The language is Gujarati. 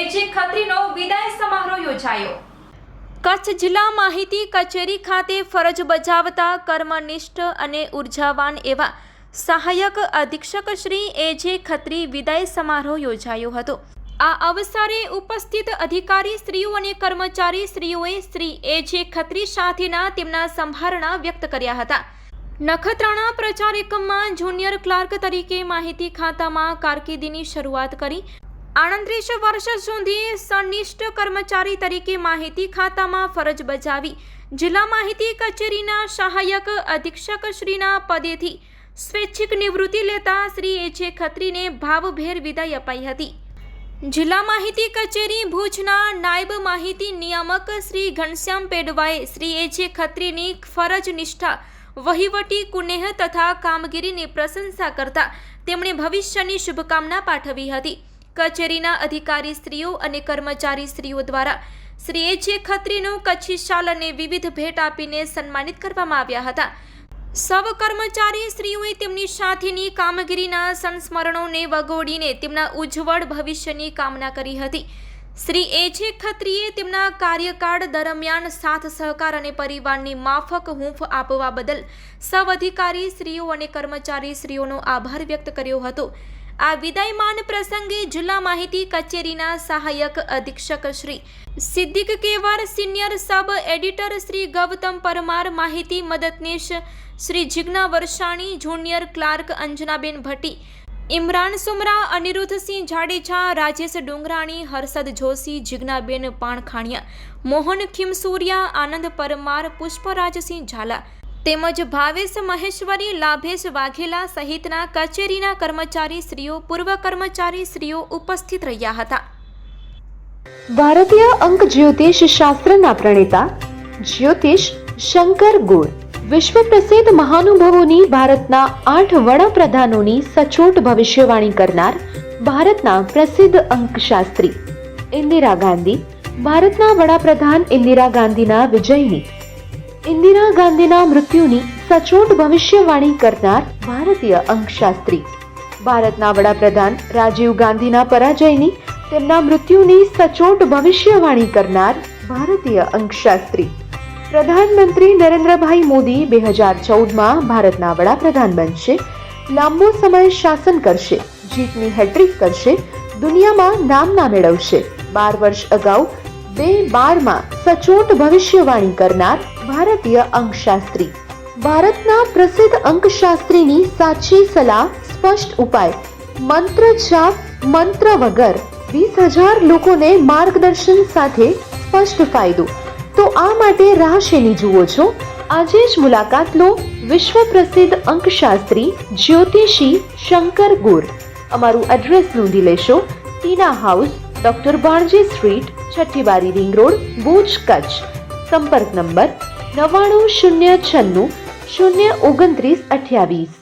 એજી ખત્રીનો વિદાય સમારોહ યોજાયો. કચ્છ જિલ્લા માહિતી કચેરી ખાતે ફરજ બજાવતા કર્મનિષ્ઠ અને ઉર્જાવાન એવા સહાયક અધિક્ષક શ્રી એજે ખત્રી વિદાય સમારોહ યોજાયો હતો. આ અવસરે ઉપસ્થિત અધિકારી સ્ત્રીઓ અને કર્મચારી સ્ત્રીઓએ શ્રી એ જે ખત્રી સાથેના તેમના સંભારણા વ્યક્ત કર્યા હતા. નખત્રાણા પ્રચાર એકમમાં જુનિયર ક્લાર્ક તરીકે માહિતી ખાતામાં કારકિર્દીની શરૂઆત કરી આડત્રીસ વર્ષ સુધી સનિષ્ઠ કર્મચારી તરીકે માહિતી ખાતામાં ફરજ બજાવી જિલ્લા માહિતી કચેરીના સહાયક અધિક્ષક શ્રીના પદેથી સ્વૈચ્છિક નિવૃત્તિ લેતા શ્રી એજે ખત્રીને ભાવભેર વિદાય અપાઈ હતી. જિલ્લા માહિતી કચેરી ભુજના નાયબ માહિતી નિયામક શ્રી ઘનશ્યામ પેડવાએ શ્રી એજે ખત્રીની ફરજ નિષ્ઠા, વહીવટી કુનેહ તથા કામગીરીની પ્રશંસા કરતા તેમણે ભવિષ્યની શુભકામના પાઠવી હતી. કચેરીના અધિકારી સ્ત્રીઓ અને કર્મચારી સ્ત્રીઓ દ્વારા શ્રી એ જે ખત્રીનું કચ્છી શાલ અને વિવિધ ભેટ આપીને સન્માનિત કરવામાં આવ્યા હતા. સૌ કર્મચારી સ્ત્રીઓએ તેમની સાથેની કામગીરીના સંસ્મરણોને વગોડીને તેમના ઉજ્જવળ ભવિષ્યની કામના કરી હતી. શ્રી એજે ખત્રીએ તેમના કાર્યકાળ દરમિયાન સાથ સહકાર અને પરિવારની માફક હૂંફ આપવા બદલ સૌ અધિકારી સ્ત્રીઓ અને કર્મચારી સ્ત્રીઓનો આભાર વ્યક્ત કર્યો હતો. આ વિદાયમાન પ્રસંગે જિલ્લા માહિતી કચેરીના સહાયક અધિક્ષક Shri Siddiq Kevar senior sub editor Shri Gautam Parmar, માહિતી મદદનીશ શ્રી જિજ્ઞા વર્ષાણી, જુનિયર ક્લાર્ક અંજનાબેન ભટ્ટી, ઇમરાન સુમરા, અનિરુદ્ધસિંહ જાડેજા, રાજેશ ડુંગરાણી, હર્ષદ જોશી, જિજ્ઞાબેન પાણખાણિયા, મોહન ખીમસુરિયા, આનંદ પરમાર, પુષ્પરાજસિંહ ઝાલા તેમજ ભાવેશ મહેશ્વરી લાભેશ વાઘેલા સહિતના કચેરીના કર્મચારી શ્રીઓ પૂર્વ કર્મચારી શ્રીઓ ઉપસ્થિત રહ્યા હતા. ભારતીય અંક જ્યોતિષ શાસ્ત્રના પ્રણેતા જ્યોતિષ શંકર ગોળ. વિશ્વ પ્રસિદ્ધ મહાનુભાવોની ભારતના આઠ વડાપ્રધાનોની સચોટ ભવિષ્યવાણી કરનાર ભારતના પ્રસિદ્ધ અંકશાસ્ત્રી. ઇન્દિરા ગાંધી, ભારતના વડાપ્રધાન ઇન્દિરા ગાંધીના વિજયની ઇન્દિરા ગાંધીના મૃત્યુની સચોટ ભવિષ્યવાણી કરનાર ભારતીય અંકશાસ્ત્રી. ભારતના વડાપ્રધાન રાજીવ ગાંધીના પરાજયની તેમના મૃત્યુની સચોટ ભવિષ્યવાણી કરનાર ભારતીય અંકશાસ્ત્રી. પ્રધાનમંત્રી નરેન્દ્રભાઈ મોદી બે હજાર ચૌદમાં ભારતના વડાપ્રધાન બનશે, લાંબો સમય શાસન કરશે, જીતની હેટ્રિક કરશે, દુનિયામાં નામના મેળવશે. બાર વર્ષ અગાઉ બે બારમાં સચોટ ભવિષ્યવાણી કરનાર ભારતીય અંકશાસ્ત્રી. ભારતના પ્રસિદ્ધ અંકશાસ્ત્રીની સાચી સલાહ, સ્પષ્ટ ઉપાય. મંત્ર છાપ મંત્ર વગર. વીસ હજાર લોકોને માર્ગદર્શન સાથે સ્પષ્ટ ફાયદો. તો આ માટે રાહ જુઓ છો? આજે જ મુલાકાત લો વિશ્વ પ્રસિદ્ધ અંકશાસ્ત્રી જ્યોતિષી શંકર ગુર. અમારું એડ્રેસ નોંધી લેશો. Tina house, doctor Banaji street, Chhathibari ring road, Bhuj Kutch. સંપર્ક નંબર નવ્વાણું શૂન્ય છન્નું શૂન્ય ઓગણત્રીસ અઠ્યાવીસ.